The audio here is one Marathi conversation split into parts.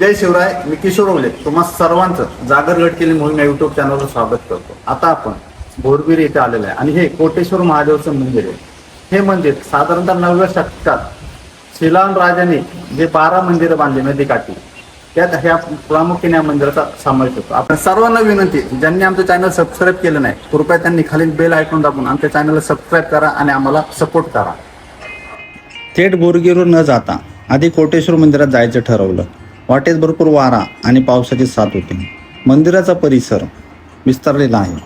जय शिवराय मी किशोर ओले तुम्हा सर्वांचं जागरगड केली म्हणून या युट्यूब चॅनलवर स्वागत करतो. आता आपण भोरबीर येथे आलेलं आहे. आणि हे कोटेश्वर महादेवचं मंदिर आहे. हे मंदिर साधारणतः नवव्या शतकात शिलान राजाने जे बारा मंदिरं बांधली नदीकाठी त्यात ह्या प्रामुख्याने या मंदिराचा समावेश होतो. आपण सर्वांना विनंती ज्यांनी आमचं चॅनल सबस्क्राईब केलं नाही कृपया त्यांनी खाली बेल ऐकून दाबून आमच्या चॅनलला सबस्क्राईब करा आणि आम्हाला सपोर्ट करा. थेट बोरगिरवर न जाता आधी कोटेश्वर मंदिरात जायचं ठरवलं. वाटेत भरपूर वारा आणि पावसाची साथ होती. मंदिराचा परिसर विस्तारलेला आहे.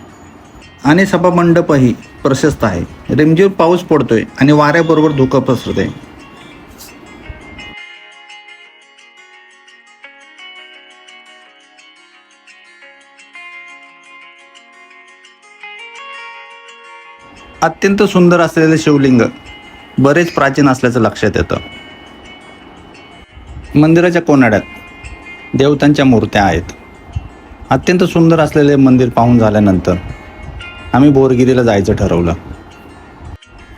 आणि सभामंडपही प्रशस्त आहे. रिमझिम पाऊस पडतोय आणि वाऱ्याबरोबर धुकं पसरते अत्यंत सुंदर असलेले शिवलिंग बरेच प्राचीन असल्याचं लक्षात येतं. मंदिराच्या कोनाड्यात देवतांच्या मूर्त्या आहेत. अत्यंत सुंदर असलेले मंदिर पाहून झाल्यानंतर आम्ही बोरगिरीला जायचं ठरवलं.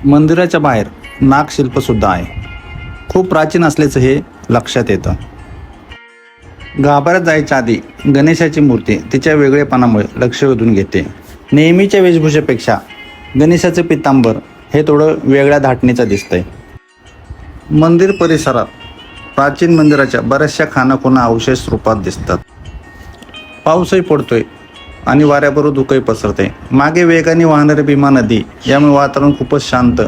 मंदिराच्या बाहेर नागशिल्पसुद्धा आहे. खूप प्राचीन असल्याचं हे लक्षात येतं. गाभाऱ्यात जायच्या आधी गणेशाची मूर्ती तिच्या वेगळेपणामुळे लक्ष वेधून घेते. नेहमीच्या वेशभूषेपेक्षा गणेशाचं पितांबर हे थोडं वेगळ्या धाटणीचं दिसतंय. मंदिर परिसरात प्राचीन मंदिराच्या बऱ्याचशा खानाखुणा अवशेष रूपात दिसतात. पाऊसही पडतोय आणि वाऱ्याबरोबर धुकंही पसरते मागे वेगाने वाहणारी भीमा नदी यामुळे वातावरण खूपच शांत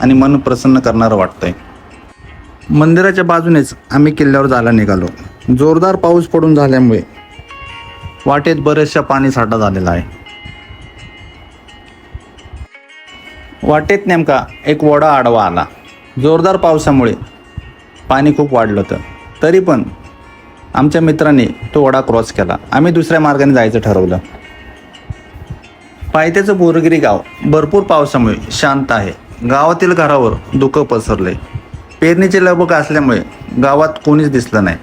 आणि मन प्रसन्न करणारं वाटतंय. मंदिराच्या बाजूनेच आम्ही किल्ल्यावर जायला निघालो. जोरदार पाऊस पडून झाल्यामुळे वाटेत बरेचशा पाणी साठा झालेला आहे. वाटेत नेमका एक वडा आडवा आला. जोरदार पावसामुळे पाणी खूप वाढलं होतं. तरी पण आमच्या मित्रांनी तो ओढा क्रॉस केला. आम्ही दुसऱ्या मार्गाने जायचं ठरवलं. पायथ्याचं बोरगिरी गाव भरपूर पावसामुळे शांत आहे. गावातील घरावर दुःख पसरले पेरणीचे लबक असल्यामुळे गावात कोणीच दिसलं नाही.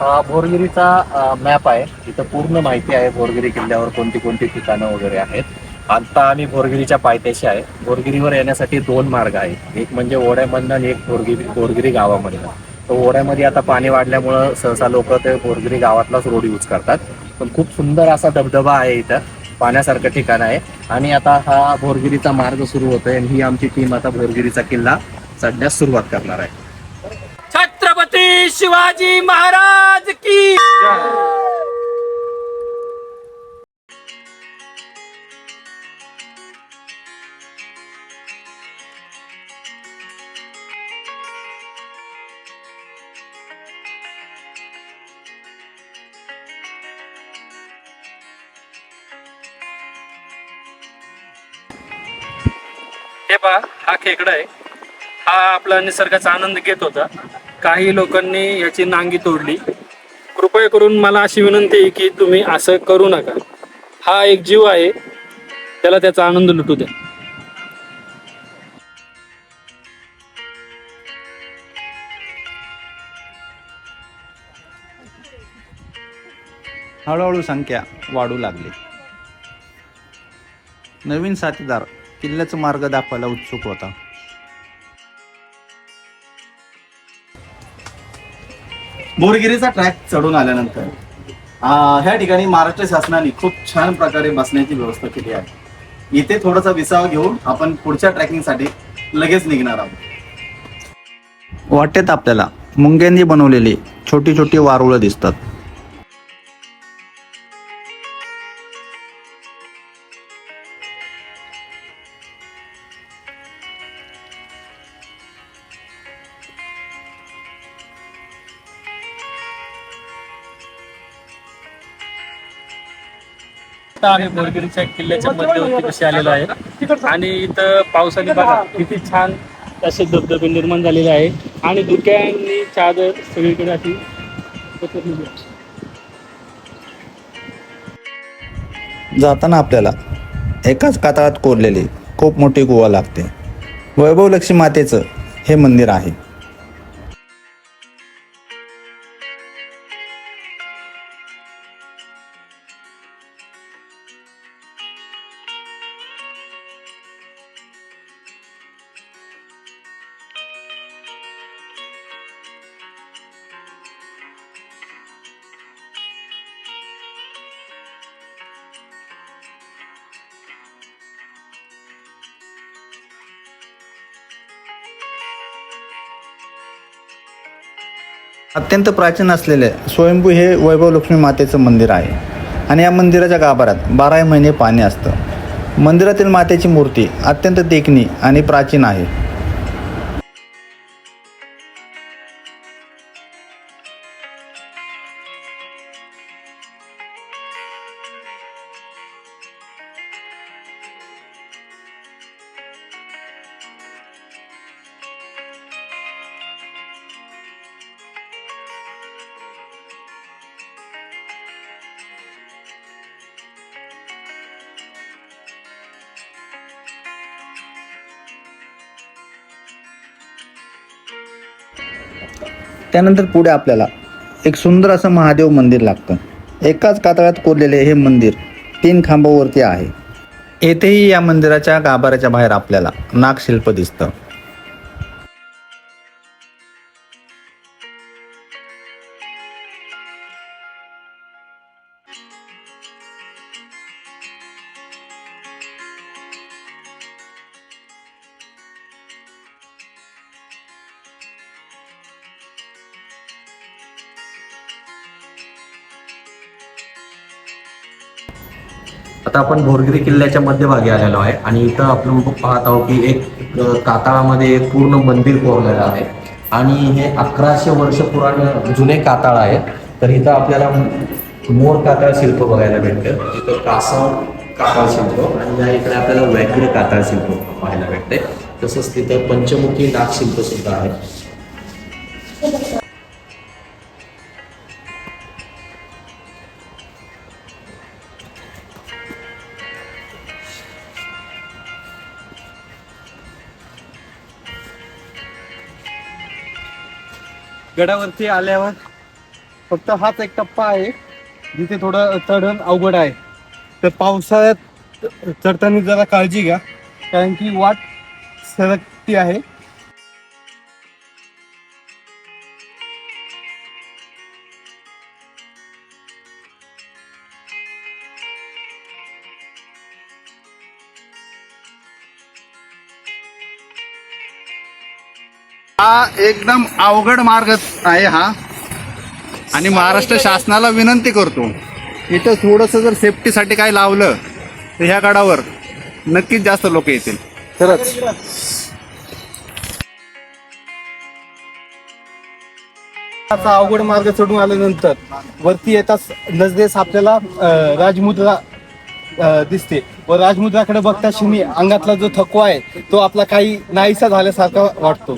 भोरगिरीचा मॅप आहे. इथं पूर्ण माहिती आहे भोरगिरी किल्ल्यावर कोणती कोणती ठिकाणं वगैरे आहेत. आता आम्ही भोरगिरीच्या पायथ्याशी आहे. भोरगिरीवर येण्यासाठी दोन मार्ग आहेत. एक म्हणजे ओढ्यामधनं आणि एक भोरगिरी भोरगिरी गावामधनं. तर ओढ्यामध्ये आता पाणी वाढल्यामुळं सहसा लोक ते भोरगिरी गावातलाच रोड यूज करतात. पण खूप सुंदर असा धबधबा आहे इथं. पाण्यासारखं ठिकाण आहे. आणि आता हा भोरगिरीचा मार्ग सुरू होतोय आणि ही आमची टीम आता भोरगिरीचा किल्ला चढण्यास सुरुवात करणार आहे. शिवाजी महाराज की हे पहा हा खेकडा आहे. हा आपला निसर्गाचा आनंद घेत होता. काही लोकांनी याची नांगी तोडली. कृपया करून मला अशी विनंती आहे की तुम्ही असं करू नका. हा एक जीव आहे. त्याला त्याचा आनंद लुटू द्या. हळूहळू संख्या वाढू लागली. नवीन साथीदार किल्ल्याचा मार्ग दाखवायला उत्सुक होता. बोरगिरीचा ट्रॅक चढून आल्यानंतर ह्या ठिकाणी महाराष्ट्र शासनाने खूप छान प्रकारे बसण्याची व्यवस्था केली आहे. इथे थोडासा विसावा घेऊन आपण पुढच्या ट्रॅकिंगसाठी लगेच निघणार आहोत. वाटेत आपल्याला मुंग्यांनी बनवलेली छोटी छोटी वारुळं दिसतात. आता आम्ही बोरगिरीच्या किल्ल्याच्या मध्यवर्ती कशी आलेलो आहे. आणि इथं पावसाने बघा किती छान असे धबधबे निर्माण झालेले आहे. आणि धुक्यांनी चादर सगळीकडे अशी पसरलेली आहे. जाताना आपल्याला एकाच कातळात कोरलेली खूप मोठी गुहा लागते. वैभव लक्ष्मी मातेचं हे मंदिर आहे. अत्यंत प्राचीन असलेले स्वयंभू हे वैभव लक्ष्मी मातेचं मंदिर आहे. आणि या मंदिराच्या गाभाऱ्यात बाराही महिने पाणी असतं. मंदिरातील मातेची मूर्ती अत्यंत देखणी आणि प्राचीन आहे. त्यानंतर पुढे आपल्याला एक सुंदर असं महादेव मंदिर लागतं. एकाच कातळात कोरलेले हे मंदिर तीन खांबावरती आहे. येथेही या मंदिराच्या गाभाऱ्याच्या बाहेर आपल्याला नागशिल्प दिसतं. आता आपण भोरगिरी किल्ल्याच्या मध्यभागी आलेलो आहे आणि इथं आपण पाहत आहोत की एक काताळामध्ये कातळामध्ये एक पूर्ण मंदिर कोरलेलं आहे. आणि हे अकराशे वर्ष पुराण जुने कातळ आहे तर इथं आपल्याला मोर कातळ शिल्प बघायला भेटतं. इथं कासव कातळ शिल्प आणि या इकडे आपल्याला व्याघ्र कातळ शिल्प पाहायला भेटते. तसंच तिथं पंचमुखी नाग शिल्प सुद्धा आहे. गडावरती आल्यावर फक्त हाच एक टप्पा आहे जिथे थोडं चढण अवघड आहे. तर पावसाळ्यात चढताना जरा काळजी घ्या कारण की वाट सरकती आहे. हा एकदम अवघड मार्ग आहे हा. आणि महाराष्ट्र शासनाला विनंती करतो इथं थोडंसं जर सेफ्टीसाठी काय लावलं तर ह्या गडावर नक्कीच जास्त लोक येतील. खरंच. असा अवघड मार्ग चढून आल्यानंतर वरती येताच नजरेस आपल्याला राजमुद्रा दिसते. व राजमुद्राकडे बघता क्षणी अंगातला जो थकवा आहे तो आपला काही नाहीसा झाल्यासारखा वाटतो.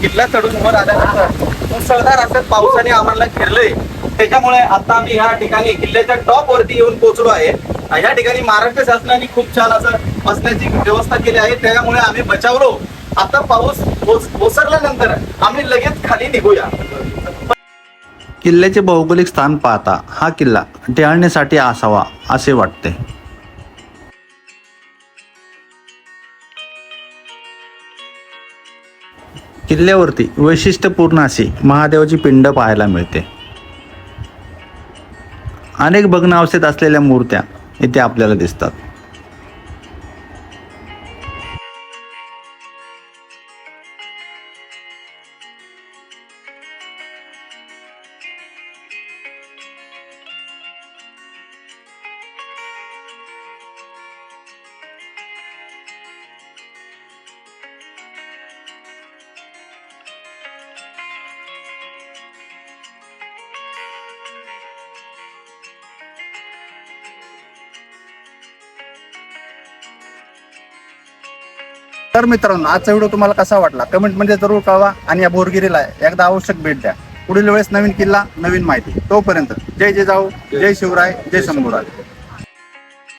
किल्ला चढून वर आल्यानंतर मुसळधार असं पावसाने आम्हाला घेरलंय. त्याच्यामुळे आता आम्ही ह्या ठिकाणी किल्ल्याच्या टॉप वरती येऊन पोहोचलो आहे. ह्या ठिकाणी महाराष्ट्र शासनाने खूप छान असं बसण्याची व्यवस्था केली आहे. त्यामुळे आम्ही बचावलो. आता पाऊस ओसरल्यानंतर आम्ही लगेच खाली निघूया. किल्ल्याचे भौगोलिक स्थान पाहता हा किल्ला टेहळणीसाठी असावा असे वाटते. किल्ल्यावरती वैशिष्ट्यपूर्ण अशी महादेवाची पिंड पाहायला मिळते. अनेक भग्न अवस्थेत असलेल्या मूर्त्या इथे आपल्याला दिसतात. तर मित्रांनो आजचा व्हिडिओ तुम्हाला कसा वाटला? कमेंटमध्ये जरूर कळवा आणि या बोरगिरीला एकदा आवश्यक भेट द्या. पुढील वेळेस नवीन किल्ला नवीन माहिती. तोपर्यंत जय जय जाऊ जय शिवराय जय शंभूराय